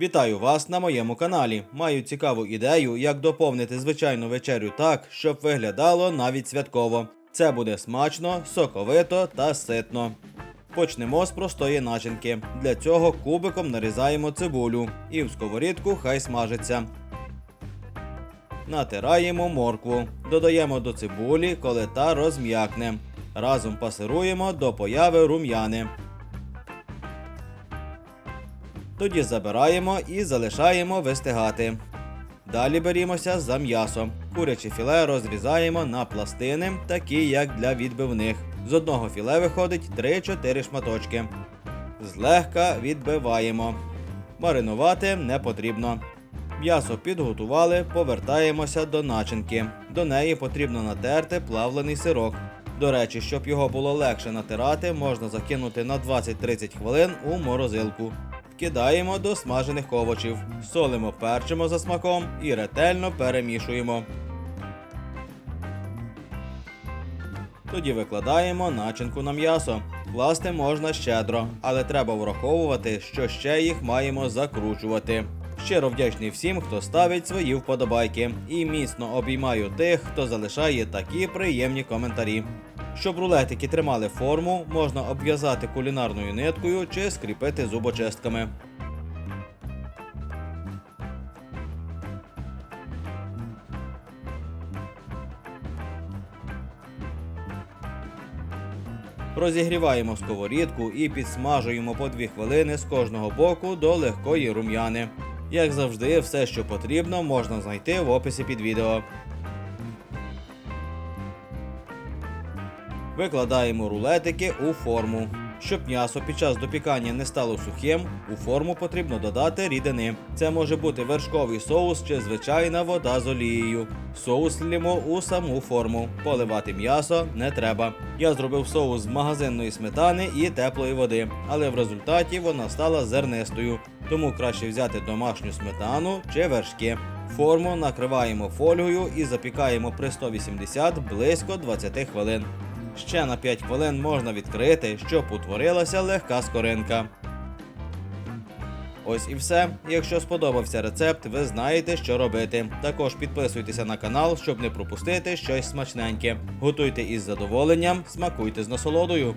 Вітаю вас на моєму каналі. Маю цікаву ідею, як доповнити звичайну вечерю так, щоб виглядало навіть святково. Це буде смачно, соковито та ситно. Почнемо з простої начинки. Для цього кубиком нарізаємо цибулю і в сковорідку хай смажиться. Натираємо моркву. Додаємо до цибулі, коли та розм'якне. Разом пасируємо до появи рум'яни. Тоді забираємо і залишаємо вистигати. Далі берімося за м'ясо. Куряче філе розрізаємо на пластини, такі як для відбивних. З одного філе виходить 3-4 шматочки. Злегка відбиваємо. Маринувати не потрібно. М'ясо підготували, повертаємося до начинки. До неї потрібно натерти плавлений сирок. До речі, щоб його було легше натирати, можна закинути на 20-30 хвилин у морозилку. Кидаємо до смажених овочів, солимо, перчимо за смаком і ретельно перемішуємо. Тоді викладаємо начинку на м'ясо. Класти можна щедро, але треба враховувати, що ще їх маємо закручувати. Щиро вдячний всім, хто ставить свої вподобайки, і міцно обіймаю тих, хто залишає такі приємні коментарі. Щоб рулетики тримали форму, можна обв'язати кулінарною ниткою чи скріпити зубочистками. Розігріваємо сковорідку і підсмажуємо по 2 хвилини з кожного боку до легкої рум'яни. Як завжди, все, що потрібно, можна знайти в описі під відео. Викладаємо рулетики у форму. Щоб м'ясо під час допікання не стало сухим, у форму потрібно додати рідини. Це може бути вершковий соус чи звичайна вода з олією. Соус лємо у саму форму. Поливати м'ясо не треба. Я зробив соус з магазинної сметани і теплої води, але в результаті вона стала зернистою. Тому краще взяти домашню сметану чи вершки. Форму накриваємо фольгою і запікаємо при 180 близько 20 хвилин. Ще на 5 хвилин можна відкрити, щоб утворилася легка скоринка. Ось і все. Якщо сподобався рецепт, ви знаєте, що робити. Також підписуйтеся на канал, щоб не пропустити щось смачненьке. Готуйте із задоволенням, смакуйте з насолодою.